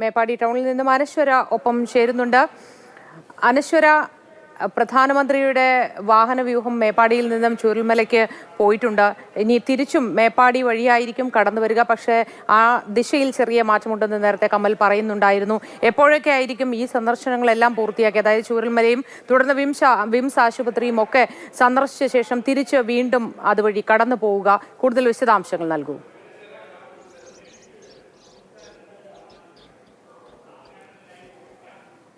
മേപ്പാടി ടൗണിൽ നിന്നും അനശ്വര ഒപ്പം ചേരുന്നുണ്ട്. അനശ്വര പ്രധാനമന്ത്രിയുടെ വാഹനവ്യൂഹം മേപ്പാടിയിൽ നിന്നും ചുരുൾമലയ്ക്ക് പോയിട്ടുണ്ട്. ഇനി തിരിച്ചും മേപ്പാടി വഴിയായിരിക്കും കടന്നു വരിക. പക്ഷേ ആ ദിശയിൽ ചെറിയ മാറ്റമുണ്ടെന്ന് നേരത്തെ കമൽ പറയുന്നുണ്ടായിരുന്നു. എപ്പോഴൊക്കെ ആയിരിക്കും ഈ സന്ദർശനങ്ങളെല്ലാം പൂർത്തിയാക്കി അതായത് ചുരുൾമലയും തുടർന്ന് വിംസ് വിംസ് ആശുപത്രിയും ഒക്കെ സന്ദർശിച്ച ശേഷം തിരിച്ച് വീണ്ടും അതുവഴി കടന്നു പോവുക. കൂടുതൽ വിശദാംശങ്ങൾ നൽകൂ.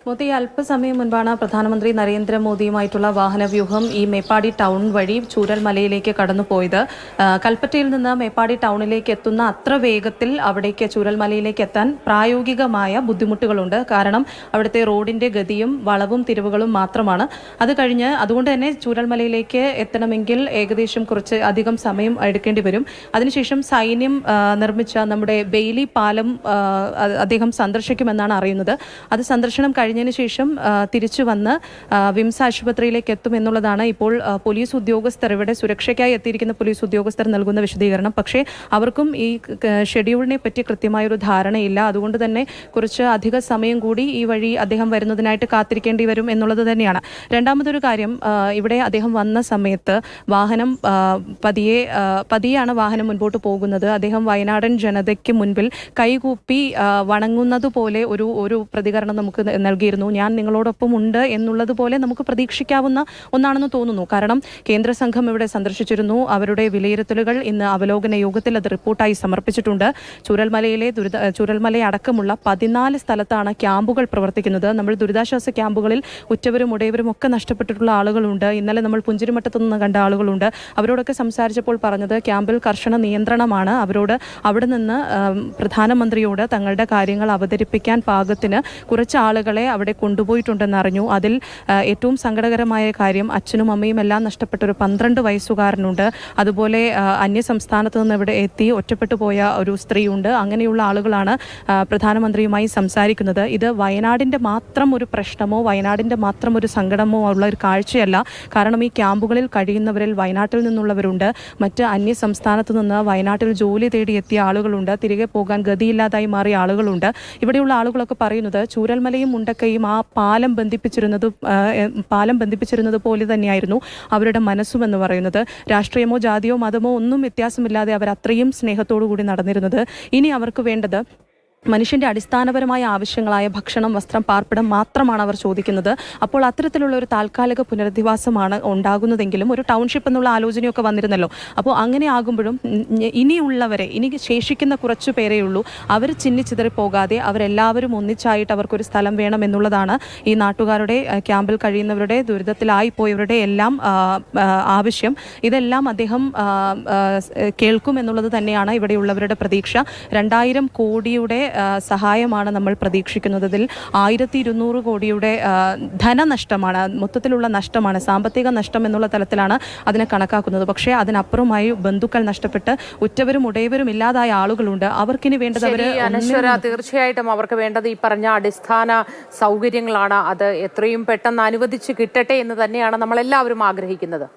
മോദി അല്പസമയം മുൻപാണ് പ്രധാനമന്ത്രി നരേന്ദ്രമോദിയുമായിട്ടുള്ള വാഹനവ്യൂഹം ഈ മേപ്പാടി ടൗൺ വഴി ചൂരൽമലയിലേക്ക് കടന്നുപോയത്. കൽപ്പറ്റയിൽ നിന്ന് മേപ്പാടി ടൗണിലേക്ക് എത്തുന്ന അത്ര വേഗത്തിൽ അവിടേക്ക് ചൂരൽമലയിലേക്ക് എത്താൻ പ്രായോഗികമായ ബുദ്ധിമുട്ടുകളുണ്ട്. കാരണം അവിടുത്തെ റോഡിന്റെ ഗതിയും വളവും തിരിവുകളും മാത്രമാണ്. അത് കഴിഞ്ഞ് അതുകൊണ്ട് തന്നെ ചൂരൽമലയിലേക്ക് എത്തണമെങ്കിൽ ഏകദേശം കുറച്ച് അധികം സമയം എടുക്കേണ്ടി വരും. അതിനുശേഷം സൈന്യം നിർമ്മിച്ച നമ്മുടെ ബെയിലി പാലം അദ്ദേഹം സന്ദർശിക്കുമെന്നാണ് അറിയുന്നത്. അത് സന്ദർശനം കഴിഞ്ഞതിന് ശേഷം തിരിച്ചു വന്ന് വിംസ് ആശുപത്രിയിലേക്ക് എത്തുമെന്നുള്ളതാണ് ഇപ്പോൾ പോലീസ് ഉദ്യോഗസ്ഥർ ഇവിടെ സുരക്ഷയ്ക്കായി എത്തിയിരിക്കുന്ന പോലീസ് ഉദ്യോഗസ്ഥർ നൽകുന്ന വിശദീകരണം. പക്ഷേ അവർക്കും ഈ ഷെഡ്യൂളിനെ പറ്റി കൃത്യമായൊരു ധാരണയില്ല. അതുകൊണ്ട് തന്നെ കുറച്ച് അധിക സമയം കൂടി ഈ വഴി അദ്ദേഹം വരുന്നതിനായിട്ട് കാത്തിരിക്കേണ്ടി വരും എന്നുള്ളത് തന്നെയാണ്. രണ്ടാമതൊരു കാര്യം ഇവിടെ അദ്ദേഹം വന്ന സമയത്ത് വാഹനം പതിയെ പതിയാണ് വാഹനം മുൻപോട്ട് പോകുന്നത്. അദ്ദേഹം വയനാടൻ ജനതയ്ക്ക് മുൻപിൽ കൈകൂപ്പി വണങ്ങുന്നത് പോലെ ഒരു ഒരു പ്രതികരണം നമുക്ക് ന- നൽകിയിരുന്നു ഞാൻ നിങ്ങളോടൊപ്പം ഉണ്ട് എന്നുള്ളത് പോലെ നമുക്ക് പ്രതീക്ഷിക്കാവുന്ന ഒന്നാണെന്ന് തോന്നുന്നു. കാരണം കേന്ദ്ര സംഘം ഇവിടെ സന്ദർശിച്ചിരുന്നു. അവരുടെ വിലയിരുത്തലുകൾ ഇന്ന് അവലോകന യോഗത്തിൽ അത് റിപ്പോർട്ടായി സമർപ്പിച്ചിട്ടുണ്ട്. ചുരൽമലയിലെ ദുരിത ചുരൽമല അടക്കമുള്ള പതിനാല് സ്ഥലത്താണ് ക്യാമ്പുകൾ പ്രവർത്തിക്കുന്നത്. നമ്മൾ ദുരിതാശ്വാസ ക്യാമ്പുകളിൽ ഉറ്റവരും ഉടയവരും ഒക്കെ നഷ്ടപ്പെട്ടിട്ടുള്ള ആളുകളുണ്ട്. ഇന്നലെ നമ്മൾ പുഞ്ചിരിമട്ടത്തു നിന്ന് കണ്ട ആളുകളുണ്ട്. അവരോടൊക്കെ സംസാരിച്ചപ്പോൾ പറഞ്ഞത് ക്യാമ്പിൽ കർശന നിയന്ത്രണമാണ്. അവരോട് അവിടെ നിന്ന് പ്രധാനമന്ത്രിയോട് തങ്ങളുടെ കാര്യങ്ങൾ അവതരിപ്പിക്കാൻ പാകത്തിന് കുറച്ച് ആളുകളെ അവിടെ കൊണ്ടുപോയിട്ടുണ്ടെന്ന് അറിഞ്ഞു അതിൽ ഏറ്റവും സങ്കടകരമായ കാര്യം അച്ഛനും അമ്മയും എല്ലാം നഷ്ടപ്പെട്ട ഒരു പന്ത്രണ്ട് വയസ്സുകാരനുണ്ട്. അതുപോലെ അന്യ സംസ്ഥാനത്ത് നിന്ന് ഇവിടെ എത്തി ഒറ്റപ്പെട്ടു പോയ ഒരു സ്ത്രീയുണ്ട്. അങ്ങനെയുള്ള ആളുകളാണ് പ്രധാനമന്ത്രിയുമായി സംസാരിക്കുന്നത്. ഇത് വയനാടിന്റെ മാത്രം ഒരു പ്രശ്നമോ വയനാടിന്റെ മാത്രം ഒരു സങ്കടമോ ഉള്ള ഒരു കാഴ്ചയല്ല. കാരണം ഈ ക്യാമ്പുകളിൽ കഴിയുന്നവരിൽ വയനാട്ടിൽ നിന്നുള്ളവരുണ്ട്. മറ്റ് അന്യ സംസ്ഥാനത്ത് നിന്ന് വയനാട്ടിൽ ജോലി തേടി എത്തിയ ആളുകളുണ്ട്. തിരികെ പോകാൻ ഗതിയില്ലാതായി മാറിയ ആളുകളുണ്ട്. ഇവിടെയുള്ള ആളുകളൊക്കെ പറയുന്നത് ചൂരൽമലയും മുണ്ടക്കയും ആ പാലം ബന്ധിപ്പിച്ചിരുന്നത് പാലം ബന്ധിപ്പിച്ചിരുന്നത് പോലെ തന്നെയായിരുന്നു അവരുടെ മനസ്സും എന്ന് പറയുന്നത്. രാഷ്ട്രീയമോ ജാതിയോ മതമോ ഒന്നും വ്യത്യാസമില്ലാതെ അവർ അത്രയും സ്നേഹത്തോടു കൂടി നടന്നിരുന്നത്. ഇനി അവർക്ക് വേണ്ടത് മനുഷ്യന്റെ അടിസ്ഥാനപരമായ ആവശ്യങ്ങളായ ഭക്ഷണം വസ്ത്രം പാർപ്പിടം മാത്രമാണ് അവർ ചോദിക്കുന്നത്. അപ്പോൾ അത്തരത്തിലുള്ള ഒരു താൽക്കാലിക പുനരധിവാസമാണ് ഉണ്ടാകുന്നതെങ്കിലും ഒരു ടൗൺഷിപ്പ് എന്നുള്ള ആലോചനയൊക്കെ വന്നിരുന്നല്ലോ. അപ്പോൾ അങ്ങനെ ആകുമ്പോഴും ഇനിയുള്ളവരെ ഇനി ശേഷിക്കുന്ന കുറച്ചു പേരേ ഉള്ളൂ. അവർ ചിന്നിച്ചിതറി പോകാതെ അവരെല്ലാവരും ഒന്നിച്ചായിട്ട് അവർക്കൊരു സ്ഥലം വേണം എന്നുള്ളതാണ് ഈ നാട്ടുകാരുടെ ക്യാമ്പിൽ കഴിയുന്നവരുടെ ദുരിതത്തിലായി പോയവരുടെ എല്ലാം ആവശ്യം. ഇതെല്ലാം അദ്ദേഹം കേൾക്കും എന്നുള്ളത് തന്നെയാണ് ഇവിടെയുള്ളവരുടെ പ്രതീക്ഷ. രണ്ടായിരം കോടിയുടെ സഹായമാണ് നമ്മൾ പ്രതീക്ഷിക്കുന്നത്. ഇതിൽ ആയിരത്തി ഇരുന്നൂറ് കോടിയുടെ ധനനഷ്ടമാണ് മൊത്തത്തിലുള്ള നഷ്ടമാണ് സാമ്പത്തിക നഷ്ടം എന്നുള്ള തലത്തിലാണ് അതിനെ കണക്കാക്കുന്നത്. പക്ഷേ അതിനപ്പുറമായി ബന്ധുക്കൾ നഷ്ടപ്പെട്ട് ഉറ്റവരും ഉടയവരും ഇല്ലാതായ ആളുകളുണ്ട്. അവർക്കിനി വേണ്ടത് അവർ തീർച്ചയായിട്ടും അവർക്ക് വേണ്ടത് ഈ പറഞ്ഞ അടിസ്ഥാന സൗകര്യങ്ങളാണ്. അത് എത്രയും പെട്ടെന്ന് അനുവദിച്ച് കിട്ടട്ടെ എന്ന് തന്നെയാണ് നമ്മളെല്ലാവരും ആഗ്രഹിക്കുന്നത്.